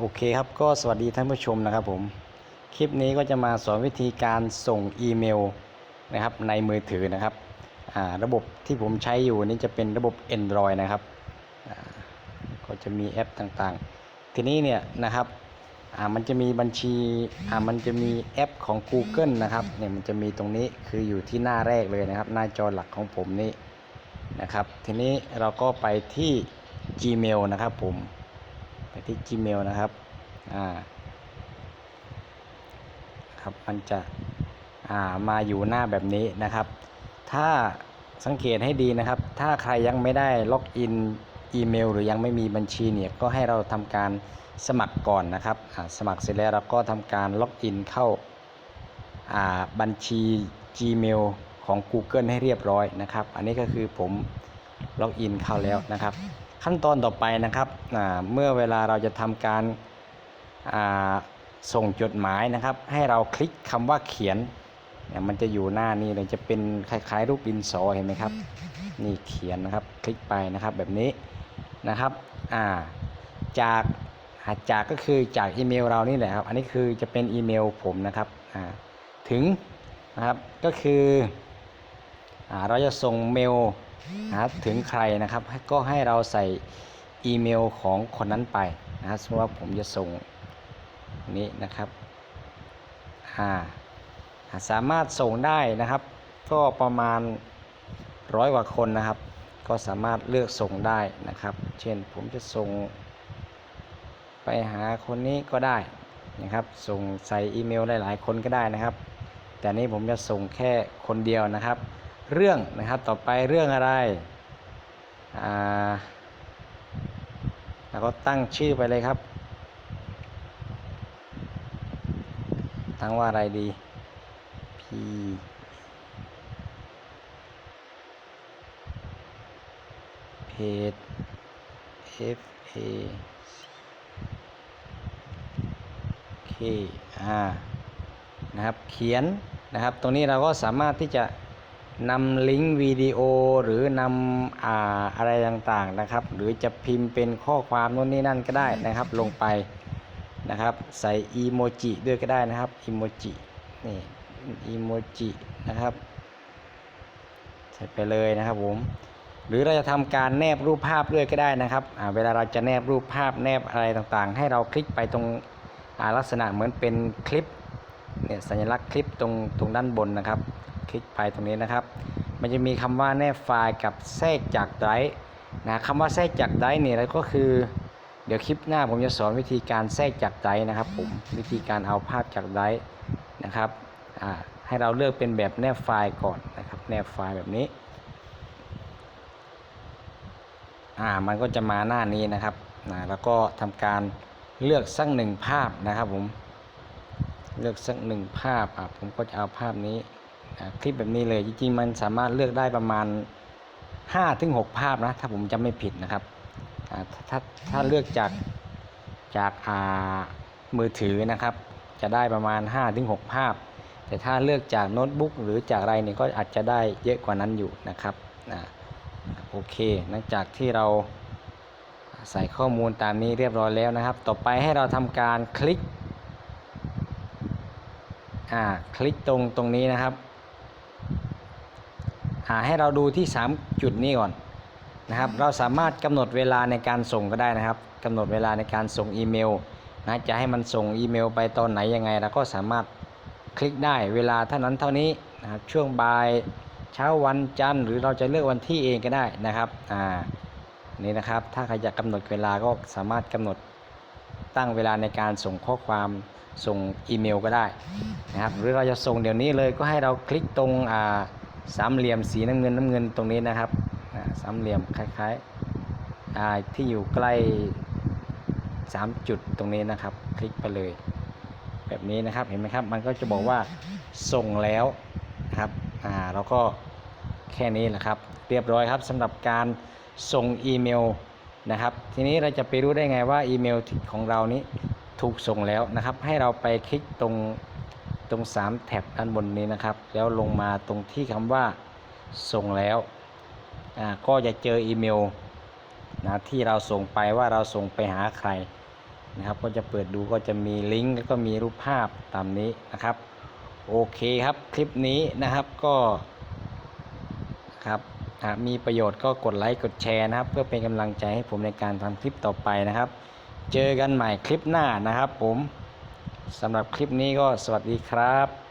โอเคครับก็สวัสดีท่านผู้ชมนะครับผม คลิปนี้ก็จะมาสอนวิธีการส่งอีเมลนะครับในมือถือนะครับระบบที่ผมใช้อยู่นี่จะเป็นระบบ Android นะครับก็จะมีแอปต่างๆ ทีนี้เนี่ยนะครับมันจะมีบัญชีมันจะมีแอปของ Google นะครับเนี่ยมันจะมีตรงนี้คืออยู่ที่หน้าแรกเลยนะครับ หน้าจอหลักของผมนี่นะครับ ทีนี้เราก็ไปที่ Gmail นะครับผม ที่ Gmail นะครับ อ่า ครับ มันจะ อ่า มาอยู่หน้าแบบนี้นะครับ ถ้าสังเกตให้ดีนะครับ ถ้าใครยังไม่ได้ล็อกอินอีเมล หรือยังไม่มีบัญชีเนี่ยก็ให้เราทำการสมัครก่อนนะครับอ่าสมัครเสร็จแล้วเราก็ทำการล็อกอินเข้าอ่าบัญชี Gmail ของ Google ให้เรียบร้อยนะครับ อันนี้ก็คือผมล็อกอินเข้าแล้วนะครับ ขั้นตอนต่อไปนะครับเมื่อเวลาเราจะทำการาส่งจดหมายนะครับ ให้เราคลิกคำว่าเขียนเนี่ยมันจะอยู่หน้านี้เลยจะเป็นคล้ายๆ รูปดินสอเห็นไหมครับ นี่เขียนนะครับ คลิกไปนะครับแบบนี้นะครับอ่าจากาจากก็คือจากอีเมลเรานี่แหละครับ อันนี้คือจะเป็นอีเมลผมนะครับอ่าถึงนะครับก็คืออเราจะส่งเมล นะครับถึงใครนะครับก็ให้เราใส่อีเมลของคนนั้นไปนะครับสมมติว่าผมจะส่งนี้นะครับอ่าสามารถส่งได้นะครับ ก็ประมาณร้อยกว่าคนนะครับ ก็สามารถเลือกส่งได้นะครับ เช่นผมจะส่งไปหาคนนี้ก็ได้นะครับ ส่งใส่อีเมลหลายๆ คนก็ได้นะครับ แต่นี้ผมจะส่งแค่คนเดียวนะครับ เรื่องนะครับต่อไปเรื่องอะไรอ่าแล้วก็ตั้งชื่อไปเลยครับ ตั้งว่าอะไรดี P page F A K อ่านะครับ เขียนนะครับ ตรงนี้เราก็สามารถที่จะ นำลิงก์วิดีโอหรือนำอ่าอะไรต่างๆนะครับ หรือจะพิมพ์เป็นข้อความโน่นนี่นั่นก็ได้นะครับ ลงไปนะครับ ใส่อีโมจิด้วยก็ได้นะครับอีโมจินี่อีโมจินะครับใส่ไปเลยนะครับผมหรือเราจะทำการแนบรูปภาพด้วยก็ได้นะครับเวลาเราจะแนบรูปภาพแนบอะไรต่างๆ ให้เราคลิกไปตรงลักษณะเหมือนเป็นคลิปเนี่ยสัญลักษณ์คลิปตรงตรงด้านบนนะครับ คลิกไปตรงนี้นะครับ มันจะมีคำว่าแนบไฟล์กับแทรกจากไดร์นะคำว่าแทรกจากไดร์เนี่ยก็คือ เดี๋ยวคลิปหน้าผมจะสอนวิธีการแทรกจากไดร์นะครับ ผมวิธีการเอาภาพจากไดร์นะครับให้เราเลือกเป็นแบบแนบไฟล์ก่อนนะครับแนบไฟล์แบบนี้อ่ามันก็จะมาหน้านี้นะครับนะแล้วก็ทำการเลือกสักหนึ่งภาพนะครับผมเลือกสักหนึ่งภาพอะผมก็จะเอาภาพนี้ คลิปแบบนี้เลยจริงๆ มันสามารถเลือกได้ประมาณ5ถึง6ภาพนะ ถ้าผมจำไม่ผิดนะครับถ้าถ้าเลือกจากจากามือถือนะครับ จะได้ประมาณ5ถึง6ภาพ แต่ถ้าเลือกจากโน้ตบุ๊กหรือจากอะไรเนี่ยก็อาจจะได้เยอะกว่านั้นอยู่นะครับอโอเคหลังจากที่เราใส่ข้อมูลตามนี้เรียบร้อยแล้วนะครับ ต่อไปให้เราทำการคลิกอ่าคลิกตรงตรงนี้นะครับ ให้เราดูที่ 3 จุดนี้ก่อนนะครับเราสามารถกำหนดเวลาในการส่งก็ได้นะครับกำหนดเวลาในการส่งอีเมลนะจะให้มันส่งอีเมลไปตอนไหนยังไงเราก็สามารถคลิกได้เวลาเท่านั้นเท่านี้นะครับช่วงบ่ายเช้าวันจันทร์หรือเราจะเลือกวันที่เองก็ได้นะครับอ่านี่นะครับถ้าใครอยากกำหนดเวลาก็สามารถกำหนด ตั้งเวลาในการส่งข้อความส่งอีเมลก็ได้นะครับหรือเราจะส่งเดี๋ยวนี้เลยก็ให้เราคลิกตรงสามเหลี่ยมสีน้ำเงินน้ำเงินตรงนี้นะครับสามเหลี่ยมคล้ายๆที่อยู่ใกล้สามจุดตรงนี้นะครับ คลิกไปเลย แบบนี้นะครับเห็นไหมครับ มันก็จะบอกว่าส่งแล้วนะครับอ่าเราก็แค่นี้แหละครับ เรียบร้อยครับสำหรับการส่งอีเมล นะครับ ทีนี้เราจะไปรู้ได้ไงว่าอีเมลของเรานี้ถูกส่งแล้วนะครับ ให้เราไปคลิกตรงตรง 3 แท็บด้านบนนี้นะครับ แล้วลงมาตรงที่คำว่าส่งแล้วอ่าก็จะเจออีเมลนะที่เราส่งไปว่าเราส่งไปหาใครนะครับ ก็จะเปิดดูก็จะมีลิงก์แล้วก็มีรูปภาพตามนี้นะครับ โอเคครับคลิปนี้นะครับก็ครับ มีประโยชน์ก็กดไลค์กดแชร์นะครับ เพื่อเป็นกำลังใจให้ผมในการทำคลิปต่อไปนะครับ เจอกันใหม่คลิปหน้านะครับผมสำหรับคลิปนี้ก็สวัสดีครับ